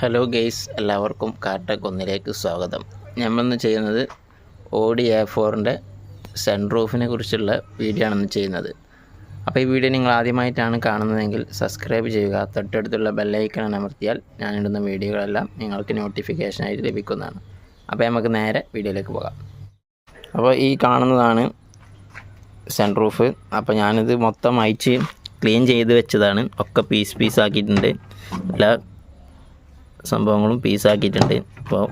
Hello guys എല്ലാവർക്കും കാർട്ടക് ഒന്നിലേക്ക് സ്വാഗതം. നമ്മളിന്ന് ചെയ്യുന്നത് ഓഡി എ ഫോറിന്റെ സൺറൂഫിനെ കുറിച്ചുള്ള വീഡിയോ ആണ് ചെയ്യുന്നത്. അപ്പോൾ ഈ വീഡിയോ നിങ്ങൾ ആദ്യമായിട്ടാണ് കാണുന്നതെങ്കിൽ സബ്സ്ക്രൈബ് ചെയ്യുക. തൊട്ടടുത്തുള്ള ബെല്ലൈക്കൺ അമർത്തിയാൽ ഞാനിടുന്ന വീഡിയോകളെല്ലാം നിങ്ങൾക്ക് നോട്ടിഫിക്കേഷനായിട്ട് ലഭിക്കുന്നതാണ്. അപ്പോൾ നമുക്ക് നേരെ വീഡിയോയിലേക്ക് പോകാം. അപ്പോൾ ഈ കാണുന്നതാണ് സൺറൂഫ് അപ്പോൾ ഞാനിത് മൊത്തം അയച്ച് ക്ലീൻ ചെയ്ത് വെച്ചതാണ്. ഒക്കെ പീസ് പീസ് ആക്കിയിട്ടുണ്ട്. എല്ലാ സംഭവങ്ങളും പീസാക്കിയിട്ടുണ്ട്. അപ്പോൾ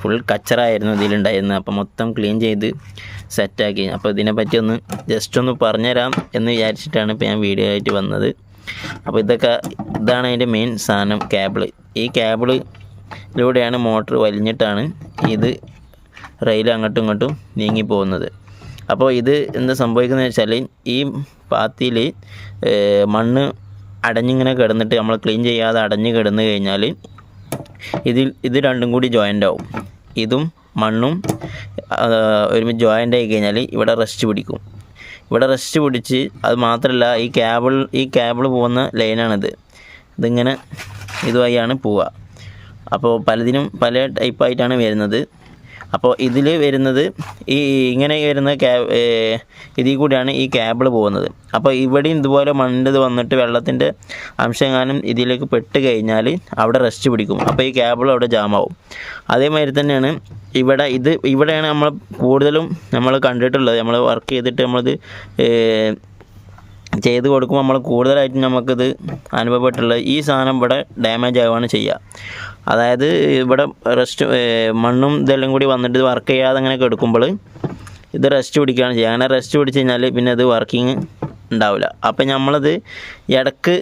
ഫുൾ കച്ചറായിരുന്നു ഇതിലുണ്ടായിരുന്നത്. അപ്പോൾ മൊത്തം ക്ലീൻ ചെയ്ത് സെറ്റാക്കി അപ്പോൾ ഇതിനെപ്പറ്റി ഒന്ന് ജസ്റ്റ് ഒന്ന് പറഞ്ഞുതരാം എന്ന് വിചാരിച്ചിട്ടാണ് ഇപ്പോൾ ഞാൻ വീഡിയോ ആയിട്ട് വന്നത്. അപ്പോൾ ഇതൊക്കെ ഇതാണ് അതിന്റെ മെയിൻ സാധനം കേബിൾ ഈ കേബിളിലൂടെയാണ് മോട്ടർ വലിഞ്ഞിട്ടാണ് ഇത് റെയിൽ അങ്ങോട്ടും ഇങ്ങോട്ടും നീങ്ങി പോകുന്നത്. അപ്പോൾ ഇത് എന്താ സംഭവിക്കുന്നത് വെച്ചാൽ ഈ പാത്തിയിൽ മണ്ണ് അടഞ്ഞിങ്ങനെ കിടന്നിട്ട് നമ്മൾ ക്ലീൻ ചെയ്യാതെ അടഞ്ഞ് കിടന്നു കഴിഞ്ഞാൽ ഇതിൽ ഇത് രണ്ടും കൂടി ജോയിന്റ് ആവും. ഇതും മണ്ണും ഒരുമിച്ച് ജോയിന്റ് ആയി കഴിഞ്ഞാൽ ഇവിടെ റെസ്റ്റ് പിടിക്കും. ഇവിടെ റെസ്റ്റ് പിടിച്ച് അത് മാത്രമല്ല ഈ കേബിൾ ഈ കേബിൾ പോകുന്ന ലൈനാണിത് ഇതിങ്ങനെ ഇതുമായാണ് പോവുക. അപ്പോൾ പലതിനും പല ടൈപ്പായിട്ടാണ് വരുന്നത്. അപ്പോൾ ഇതിൽ വരുന്നത് ഈ ഇങ്ങനെ വരുന്ന ക്യാ ഇതിൽ കൂടിയാണ് ഈ കേബിൾ പോകുന്നത്. അപ്പോൾ ഇവിടെയും ഇതുപോലെ മണ്ണിന്റെ വന്നിട്ട് വെള്ളത്തിന്റെ അംശങ്ങാനും ഇതിലേക്ക് പെട്ട് കഴിഞ്ഞാൽ അവിടെ റെസ്റ്റ് പിടിക്കും. അപ്പോൾ ഈ കേബിൾ അവിടെ ജാമാവും അതേമാതിരി തന്നെയാണ് ഇവിടെ ഇത് ഇവിടെയാണ് നമ്മൾ കൂടുതലും നമ്മൾ കണ്ടിട്ടുള്ളത്. നമ്മൾ വർക്ക് ചെയ്തിട്ട് നമ്മളിത് ചെയ്ത് കൊടുക്കുമ്പോൾ നമ്മൾ കൂടുതലായിട്ട് നമുക്കിത് അനുഭവപ്പെട്ടുള്ളത് ഈ സാധനം ഇവിടെ ഡാമേജ് ആവുകയാണ് ചെയ്യുക അതായത് ഇവിടെ റെസ്റ്റ് മണ്ണും ഇതെല്ലാം കൂടി വന്നിട്ട് വർക്ക് ചെയ്യാതെ അങ്ങനെ എടുക്കുമ്പോൾ ഇത് റെസ്റ്റ് പിടിക്കുകയാണ് ചെയ്യുക അങ്ങനെ റെസ്റ്റ് പിടിച്ച് കഴിഞ്ഞാൽ പിന്നെ ഇത് വർക്കിംഗ് ഉണ്ടാവില്ല. അപ്പം നമ്മളത് ഇടയ്ക്ക്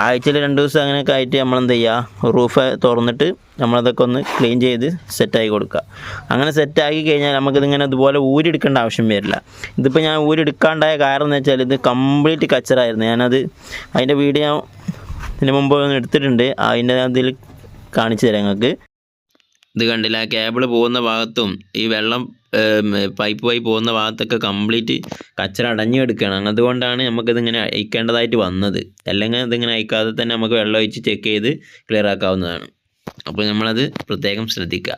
ആഴ്ചയിൽ രണ്ട് ദിവസം അങ്ങനെയൊക്കെ ആയിട്ട് നമ്മൾ എന്ത് ചെയ്യുക റൂഫ് തുറന്നിട്ട് നമ്മളതൊക്കെ ഒന്ന് ക്ലീൻ ചെയ്ത് സെറ്റാക്കി കൊടുക്കുക. അങ്ങനെ സെറ്റാക്കി കഴിഞ്ഞാൽ നമുക്കിതിങ്ങനെ ഇതുപോലെ ഊരിടുക്കേണ്ട ആവശ്യം വരില്ല. ഇതിപ്പോൾ ഞാൻ ഊരിടുക്കാണ്ടായ കാരണം എന്ന് വെച്ചാൽ ഇത് കംപ്ലീറ്റ് കച്ചറായിരുന്നു. ഞാനത് അതിന്റെ വീഡിയോ ഇതിന് മുമ്പ് ഒന്ന് എടുത്തിട്ടുണ്ട്. അതിന്റെ അതിൽ കാണിച്ചു തരാം നിങ്ങൾക്ക്. ഇത് കണ്ടില്ല? കേബിൾ പോകുന്ന ഭാഗത്തും ഈ വെള്ളം പൈപ്പ് വഴി പോകുന്ന ഭാഗത്തൊക്കെ കംപ്ലീറ്റ് കച്ചറ അടഞ്ഞു കിടക്കുകയാണ് അതുകൊണ്ടാണ് നമുക്കിതിങ്ങനെ അയക്കേണ്ടതായിട്ട് വന്നത്. അല്ലെങ്കിൽ ഇതിങ്ങനെ അയക്കാതെ തന്നെ നമുക്ക് വെള്ളം ഒഴിച്ച് ചെക്ക് ചെയ്ത് ക്ലിയർ ആക്കാവുന്നതാണ്. അപ്പോൾ നമ്മളത് പ്രത്യേകം ശ്രദ്ധിക്കുക.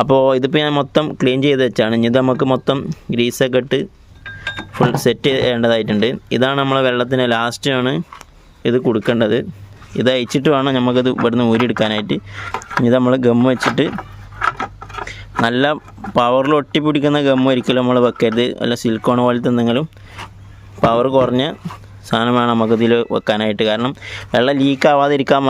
അപ്പോൾ ഇതിപ്പോൾ ഞാൻ മൊത്തം ക്ലീൻ ചെയ്ത് വെച്ചാണ്. ഇനി ഇത് നമുക്ക് മൊത്തം ഗ്രീസൊക്കെ ഇട്ട് ഫുൾ സെറ്റ് ചെയ്യേണ്ടതായിട്ടുണ്ട്. ഇതാണ് നമ്മളെ വെള്ളത്തിന് ലാസ്റ്റാണ് ഇത് കൊടുക്കേണ്ടത്. ഇത് അയച്ചിട്ട് വേണം നമുക്കത് ഇവിടുന്ന് ഊരിയെടുക്കാനായിട്ട്. ഇനി നമ്മൾ ഗം വെച്ചിട്ട് നല്ല പവറിൽ ഒട്ടിപ്പിടിക്കുന്ന ഗം ഒരിക്കലും നമ്മൾ വെക്കരുത്. അല്ല സിലിക്കോൺ പോലത്തെ എന്തെങ്കിലും പവർ കുറഞ്ഞ സാധനം വേണം നമുക്കിതിൽ വെക്കാനായിട്ട്. കാരണം വെള്ളം ലീക്ക് ആവാതിരിക്കാൻ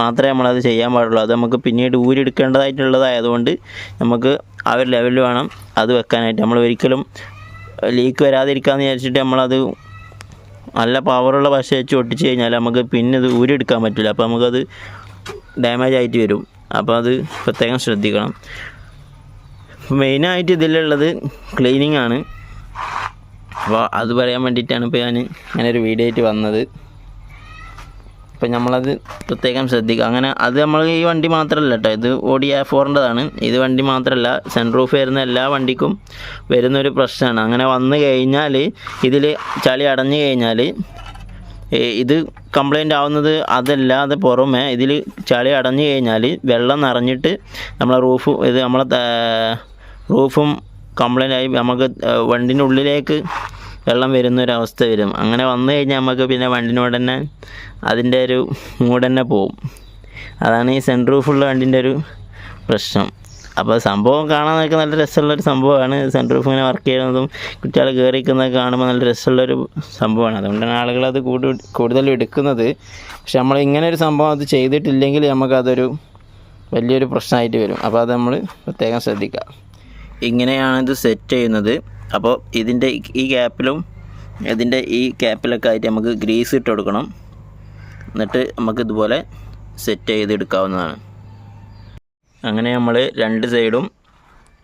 മാത്രമേ നമ്മളത് ചെയ്യാൻ പാടുള്ളൂ. അത് നമുക്ക് പിന്നീട് ഊരിയെടുക്കേണ്ടതായിട്ടുള്ളതായതുകൊണ്ട് നമുക്ക് ആ ഒരു ലെവലിൽ വേണം അത് വെക്കാനായിട്ട്. നമ്മൾ ഒരിക്കലും ലീക്ക് വരാതിരിക്കാമെന്ന് വിചാരിച്ചിട്ട് നമ്മളത് നല്ല പവറുള്ള പശ വെച്ച് ഒട്ടിച്ച് കഴിഞ്ഞാൽ നമുക്ക് പിന്നെ ഇത് ഊരിയെടുക്കാൻ പറ്റില്ല. അപ്പോൾ നമുക്കത് ഡാമേജ് ആയിട്ട് വരും. അപ്പോൾ അത് പ്രത്യേകം ശ്രദ്ധിക്കണം. മെയിനായിട്ട് ഇതിലുള്ളത് ക്ലീനിങ് ആണ്. അപ്പോൾ അത് പറയാൻ വേണ്ടിയിട്ടാണ് ഇപ്പോൾ ഞാൻ ഇങ്ങനെ ഒരു വീഡിയോ ആയിട്ട് വന്നത്. അപ്പോൾ നമ്മളത് പ്രത്യേകം ശ്രദ്ധിക്കുക. അങ്ങനെ അത് നമ്മൾ ഈ വണ്ടി മാത്രമല്ല കേട്ടോ ഇത് ഓടി എ ഫോറിന്റെതാണ് ഇത് വണ്ടി മാത്രമല്ല സൺറൂഫ് വരുന്ന എല്ലാ വണ്ടിക്കും വരുന്നൊരു പ്രശ്നമാണ്. അങ്ങനെ വന്നു കഴിഞ്ഞാൽ ഇതിൽ ചളി അടഞ്ഞു കഴിഞ്ഞാൽ ഇത് കംപ്ലൈന്റ് ആവുന്നത് അതല്ലാതെ പുറമെ ഇതിൽ ചളി അടഞ്ഞു കഴിഞ്ഞാൽ വെള്ളം നിറഞ്ഞിട്ട് നമ്മളെ റൂഫ് ഇത് നമ്മളെ റൂഫും കംപ്ലൈന്റ് ആയി നമുക്ക് വണ്ടിന്റെ ഉള്ളിലേക്ക് വെള്ളം വരുന്നൊരവസ്ഥ വരും. അങ്ങനെ വന്നു കഴിഞ്ഞാൽ നമുക്ക് പിന്നെ വണ്ടിനോട് തന്നെ അതിന്റെ ഒരു മൂഡ് തന്നെ പോവും. അതാണ് ഈ സെന്റ് റൂഫുള്ള വണ്ടിന്റെ ഒരു പ്രശ്നം. അപ്പോൾ സംഭവം കാണാനൊക്കെ നല്ല രസമുള്ളൊരു സംഭവമാണ്. സെന്റ് റൂഫ് ഇങ്ങനെ വർക്ക് ചെയ്യുന്നതും കുട്ടികൾ കയറി നിൽക്കുന്നതൊക്കെ കാണുമ്പോൾ നല്ല രസമുള്ളൊരു സംഭവമാണ്. അതുകൊണ്ടാണ് ആളുകൾ അത് കൂടുതലും എടുക്കുന്നത്. പക്ഷെ നമ്മൾ ഇങ്ങനെ ഒരു സംഭവം അത് ചെയ്തിട്ടില്ലെങ്കിൽ നമുക്കതൊരു വലിയൊരു പ്രശ്നമായിട്ട് വരും. അപ്പോൾ അത് നമ്മൾ പ്രത്യേകം ശ്രദ്ധിക്കുക. ഇങ്ങനെയാണ് ഇത് സെറ്റ് ചെയ്യുന്നത്. അപ്പോൾ ഇതിന്റെ ഈ ഗ്യാപ്പിലും ഇതിന്റെ ഈ ക്യാപ്പിലൊക്കെ ആയിട്ട് നമുക്ക് ഗ്രീസ് ഇട്ട് കൊടുക്കണം. എന്നിട്ട് നമുക്ക് ഇതുപോലെ സെറ്റ് ചെയ്തെടുക്കാവുന്നതാണ്. അങ്ങനെ നമ്മൾ രണ്ട് സൈഡും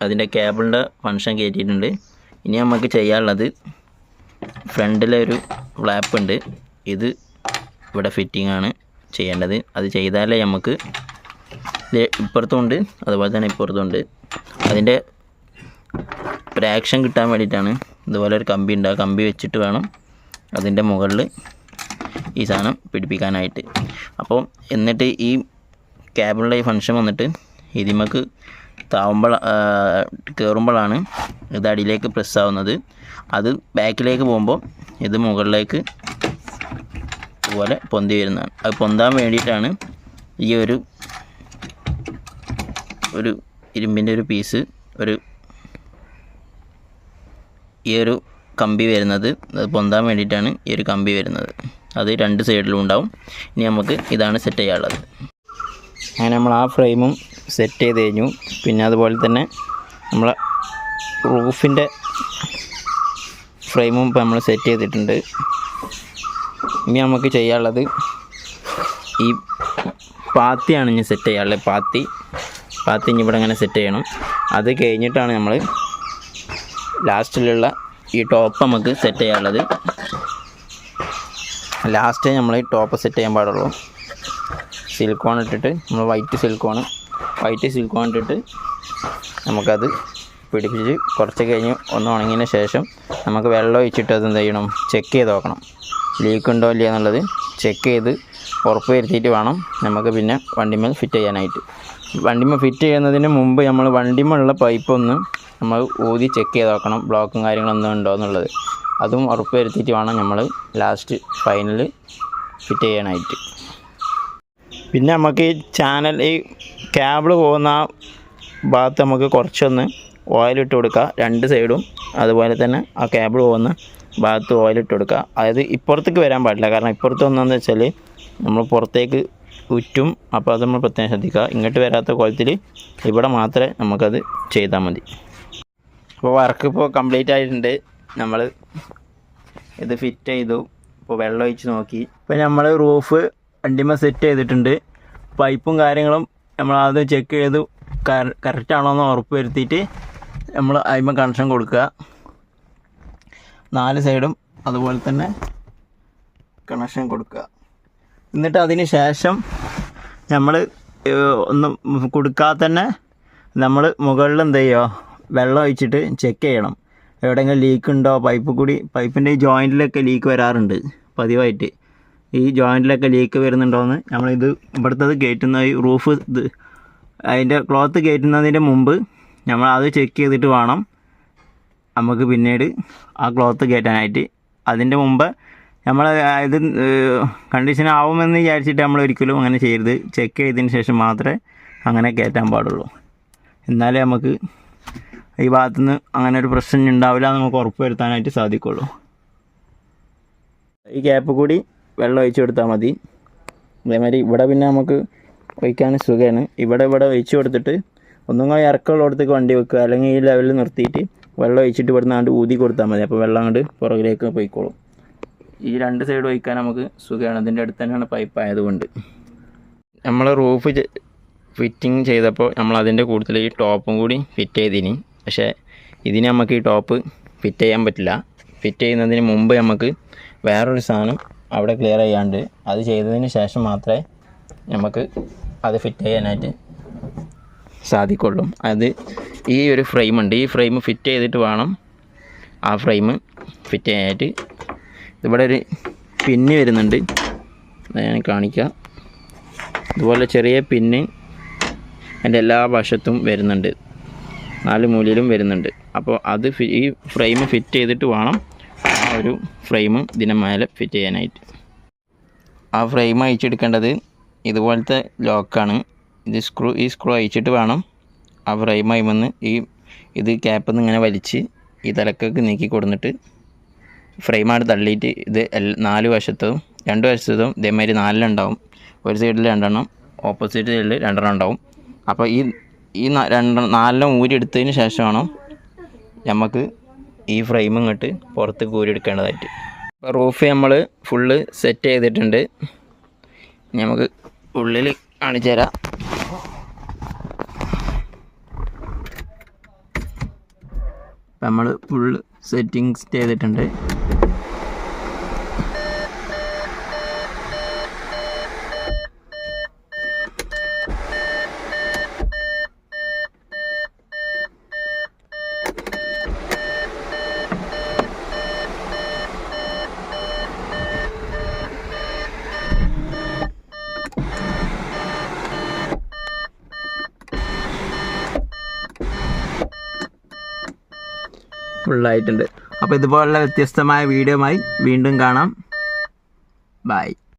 അതിന്റെ കേബിളിന്റെ ഫങ്ഷൻ കയറ്റിയിട്ടുണ്ട്. ഇനി നമുക്ക് ചെയ്യാനുള്ളത് ഫ്രണ്ടിലെ ഒരു ഫ്ലാപ്പ് ഉണ്ട്. ഇത് ഇവിടെ ഫിറ്റിംഗ് ആണ് ചെയ്യേണ്ടത്. അത് ചെയ്താലേ നമുക്ക് ഇപ്പുറത്തും ഇപ്പുറത്തുമുണ്ട് അതുപോലെ തന്നെ ഇപ്പുറത്തുമുണ്ട് അതിന്റെ ഒരു ആക്ഷൻ കിട്ടാൻ വേണ്ടിയിട്ടാണ് ഇതുപോലെ ഒരു കമ്പി ഉണ്ട്. കമ്പി വെച്ചിട്ട് വേണം അതിന്റെ മുകളിൽ ഈ സാധനം പിടിപ്പിക്കാനായിട്ട്. അപ്പോൾ എന്നിട്ട് ഈ ക്യാബിനുള്ള ഈ ഫംഗ്ഷൻ വന്നിട്ട് ഇതിമക്ക് താവുമ്പോൾ കയറുമ്പോഴാണ് ഇത് അടിയിലേക്ക് പ്രസ് ആവുന്നത്. അത് ബാക്കിലേക്ക് പോകുമ്പോൾ ഇത് മുകളിലേക്ക് ഇതുപോലെ പൊന്തി വരുന്നതാണ്. അത് പൊന്താൻ വേണ്ടിയിട്ടാണ് ഈ ഒരു ഒരു ഇരുമ്പിന്റെ ഒരു പീസ് ഒരു ഈ ഒരു കമ്പി വരുന്നത് അത് പൊന്താൻ വേണ്ടിയിട്ടാണ് ഈ ഒരു കമ്പി വരുന്നത്. അത് രണ്ട് സൈഡിലും ഉണ്ടാവും. ഇനി നമുക്ക് ഇതാണ് സെറ്റ് ചെയ്യാനുള്ളത്. അങ്ങനെ നമ്മൾ ആ ഫ്രെയിമും സെറ്റ് ചെയ്ത് കഴിഞ്ഞു. പിന്നെ അതുപോലെ തന്നെ നമ്മൾ റൂഫിന്റെ ഫ്രെയിമും ഇപ്പോൾ നമ്മൾ സെറ്റ് ചെയ്തിട്ടുണ്ട്. ഇനി നമുക്ക് ചെയ്യാനുള്ളത് ഈ പാത്തിയാണ് ഇനി സെറ്റ് ചെയ്യാനുള്ളത്. പാത്തി പാത്തി ഇനി ഇവിടെ ഇങ്ങനെ സെറ്റ് ചെയ്യണം. അത് കഴിഞ്ഞിട്ടാണ് നമ്മൾ ലാസ്റ്റിലുള്ള ഈ ടോപ്പ് നമുക്ക് സെറ്റ് ചെയ്യാനുള്ളത്. ലാസ്റ്റേ നമ്മൾ ഈ ടോപ്പ് സെറ്റ് ചെയ്യാൻ പാടുള്ളൂ. സിൽക്കോൺ ഇട്ടിട്ട് നമ്മൾ വൈറ്റ് സിൽക്കോൺ വൈറ്റ് സിൽക്കോൺ ഇട്ടിട്ട് നമുക്കത് പിടിപ്പിച്ച് കുറച്ച് കഴിഞ്ഞ് ഒന്ന് ഉണങ്ങിയതിന് ശേഷം നമുക്ക് വെള്ളം ഒഴിച്ചിട്ട് അത് എന്ത് ചെയ്യണം? ചെക്ക് ചെയ്ത് നോക്കണം. ലീക്ക് ഉണ്ടോ ഇല്ല എന്നുള്ളത് ചെക്ക് ചെയ്ത് ഉറപ്പ് വരുത്തിയിട്ട് വേണം നമുക്ക് പിന്നെ വണ്ടിമേൽ ഫിറ്റ് ചെയ്യാനായിട്ട്. വണ്ടിമേൽ ഫിറ്റ് ചെയ്യുന്നതിന് മുമ്പ് നമ്മൾ വണ്ടിമേലുള്ള പൈപ്പ് ഒന്ന് നമ്മൾ ഊതി ചെക്ക് ചെയ്ത് നോക്കണം ബ്ലോക്കും കാര്യങ്ങളൊന്നും ഉണ്ടോ എന്നുള്ളത്. അതും ഉറപ്പ് വരുത്തിയിട്ട് വേണം നമ്മൾ ലാസ്റ്റ് ഫൈനൽ ഫിറ്റ് ചെയ്യാനായിട്ട്. പിന്നെ നമുക്ക് ഈ ചാനൽ ഈ കേബിൾ പോകുന്ന ഭാഗത്ത് നമുക്ക് കുറച്ചൊന്ന് ഓയിലിട്ട് കൊടുക്കുക രണ്ട് സൈഡും അതുപോലെ തന്നെ ആ കേബിൾ പോകുന്ന ഭാഗത്ത് ഓയിലിട്ട് കൊടുക്കുക അതായത് ഇപ്പുറത്തേക്ക് വരാൻ പാടില്ല. കാരണം ഇപ്പുറത്ത് ഒന്നെന്ന് വെച്ചാൽ നമ്മൾ പുറത്തേക്ക് ഉറ്റും അപ്പോൾ അത് നമ്മൾ പ്രത്യേകം ശ്രദ്ധിക്കുക. ഇങ്ങോട്ട് വരാത്ത കോലത്തിൽ ഇവിടെ മാത്രമേ നമുക്കത് ചെയ്താൽ മതി. അപ്പോൾ വർക്ക് ഇപ്പോൾ കംപ്ലീറ്റ് ആയിട്ടുണ്ട്. നമ്മൾ ഇത് ഫിറ്റ് ചെയ്തു. ഇപ്പോൾ വെള്ളം ഒഴിച്ച് നോക്കി. ഇപ്പോൾ നമ്മൾ റൂഫ് വണ്ടിമ സെറ്റ് ചെയ്തിട്ടുണ്ട്. പൈപ്പും കാര്യങ്ങളും നമ്മൾ ആദ്യം ചെക്ക് ചെയ്ത്. കറക്റ്റ് ആണോ എന്ന് ഉറപ്പ് വരുത്തിയിട്ട് നമ്മൾ അതിമ കണക്ഷൻ കൊടുക്കുക. നാല് സൈഡും അതുപോലെ തന്നെ കണക്ഷൻ കൊടുക്കുക. എന്നിട്ട് അതിന് ശേഷം നമ്മൾ ഒന്നും കൊടുക്കാതെ തന്നെ നമ്മൾ മുകളിൽ എന്ത് ചെയ്യുക? വെള്ളം ഒഴിച്ചിട്ട് ചെക്ക് ചെയ്യണം. എവിടെയെങ്കിലും ലീക്ക് ഉണ്ടോ? പൈപ്പ് കൂടി പൈപ്പിന്റെ ഈ ജോയിന്റിലൊക്കെ ലീക്ക് വരാറുണ്ട് പതിവായിട്ട്. ഈ ജോയിന്റിലൊക്കെ ലീക്ക് വരുന്നുണ്ടോയെന്ന് നമ്മളിത് ഇവിടുത്തത് കയറ്റുന്ന ഈ റൂഫ് ഇത് അതിന്റെ ക്ലോത്ത് കയറ്റുന്നതിന്റെ മുമ്പ് നമ്മൾ അത് ചെക്ക് ചെയ്തിട്ട് വേണം നമുക്ക് പിന്നീട് ആ ക്ലോത്ത് കയറ്റാനായിട്ട് അതിന്റെ മുമ്പ് നമ്മൾ ഇത് കണ്ടീഷൻ ആവുമെന്ന് വിചാരിച്ചിട്ട് നമ്മൾ ഒരിക്കലും അങ്ങനെ ചെയ്യരുത്. ചെക്ക് ചെയ്തതിന് ശേഷം മാത്രമേ അങ്ങനെ കയറ്റാൻ പാടുള്ളൂ. എന്നാലേ നമുക്ക് ഈ ഭാഗത്തുനിന്ന് അങ്ങനെ ഒരു പ്രശ്നം ഉണ്ടാവില്ല നമുക്ക് ഉറപ്പ് വരുത്താനായിട്ട് സാധിക്കുള്ളൂ. ഈ ഗ്യാപ്പ് കൂടി വെള്ളം ഒഴിച്ചു കൊടുത്താൽ മതി. അതേമാതിരി ഇവിടെ പിന്നെ നമുക്ക് ഒഴിക്കാൻ സുഖമാണ്. ഇവിടെ ഇവിടെ ഒഴിച്ചു കൊടുത്തിട്ട് ഒന്നും കൂടി ഇറക്കമുള്ളിടത്തേക്ക് വണ്ടി വെക്കുക. അല്ലെങ്കിൽ ഈ ലെവലിൽ നിർത്തിയിട്ട് വെള്ളം ഒഴിച്ചിട്ട് ഇവിടെ നിന്നാണ്ട് ഊതി കൊടുത്താൽ മതി. അപ്പോൾ വെള്ളം അങ്ങോട്ട് പുറകിലേക്ക് പോയിക്കോളും. ഈ രണ്ട് സൈഡ് ഒഴിക്കാൻ നമുക്ക് സുഖമാണ്. അതിന്റെ അടുത്ത് തന്നെയാണ് പൈപ്പ് ആയതുകൊണ്ട്. നമ്മൾ റൂഫ് ഫിറ്റിംഗ് ചെയ്തപ്പോൾ നമ്മൾ അതിന്റെ കൂടുതൽ ഈ ടോപ്പും കൂടി ഫിറ്റ് ചെയ്തിനി. പക്ഷേ ഇതിന് നമുക്ക് ഈ ടോപ്പ് ഫിറ്റ് ചെയ്യാൻ പറ്റില്ല. ഫിറ്റ് ചെയ്യുന്നതിന് മുമ്പ് നമുക്ക് വേറൊരു സാധനം അവിടെ ക്ലിയർ ചെയ്യാണ്ട് അത് ചെയ്തതിന് ശേഷം മാത്രമേ നമുക്ക് അത് ഫിറ്റ് ചെയ്യാനായിട്ട് സാധിക്കുള്ളൂ. അത് ഈ ഒരു ഫ്രെയിമുണ്ട് ഈ ഫ്രെയിം ഫിറ്റ് ചെയ്തിട്ട് വേണം ആ ഫ്രെയിം ഫിറ്റ് ചെയ്യാനായിട്ട്. ഇവിടെ ഒരു പിന്നി വരുന്നുണ്ട്. ഞാൻ കാണിക്കാം. ഇതുപോലെ ചെറിയ പിന്നി എന്റെ എല്ലാ വശത്തും വരുന്നുണ്ട്. നാല് മൂലയിലും വരുന്നുണ്ട്. അപ്പോൾ അത് ഈ ഫ്രെയിം ഫിറ്റ് ചെയ്തിട്ട് വേണം ആ ഒരു ഫ്രെയിം ദിനമേലെ മേലെ ഫിറ്റ് ചെയ്യാനായിട്ട്. ആ ഫ്രെയിം അയച്ചെടുക്കേണ്ടത് ഇതുപോലത്തെ ലോക്കാണ്. ഇത് സ്ക്രൂ ഈ സ്ക്രൂ അയച്ചിട്ട് വേണം ആ ഫ്രെയിം വന്ന് ഈ ഇത് ക്യാപ്പിൽ നിന്ന് ഇങ്ങനെ വലിച്ച് ഈ തലക്കൊക്കെ നീക്കി കൊടുത്തിട്ട് ഫ്രെയിമാണ് തള്ളിയിട്ട് ഇത് നാല് വശത്തും രണ്ട് വശത്തും ഇതേമാതിരി നാലിലുണ്ടാവും. ഒരു സൈഡിൽ രണ്ടെണ്ണം ഓപ്പോസിറ്റ് സൈഡിൽ രണ്ടെണ്ണം ഉണ്ടാവും. അപ്പോൾ ഈ ഈ രണ്ട നാലെണ്ണം ഊരി എടുത്തതിന് ശേഷമാണ് നമുക്ക് ഈ ഫ്രെയിം ഇങ്ങോട്ട് പുറത്ത് ഊരി എടുക്കേണ്ടതായിട്ട്. അപ്പോൾ റൂഫ് നമ്മൾ ഫുള്ള് സെറ്റ് ചെയ്തിട്ടുണ്ട്. നമുക്ക് ഉള്ളിൽ കാണിച്ചു തരാം. നമ്മൾ ഫുള്ള് സെറ്റിങ്സ് ചെയ്തിട്ടുണ്ട്. ഫുള്ളായിട്ടുണ്ട് അപ്പോൾ ഇതുപോലുള്ള വ്യത്യസ്തമായ വീഡിയോമായി വീണ്ടും കാണാം. ബൈ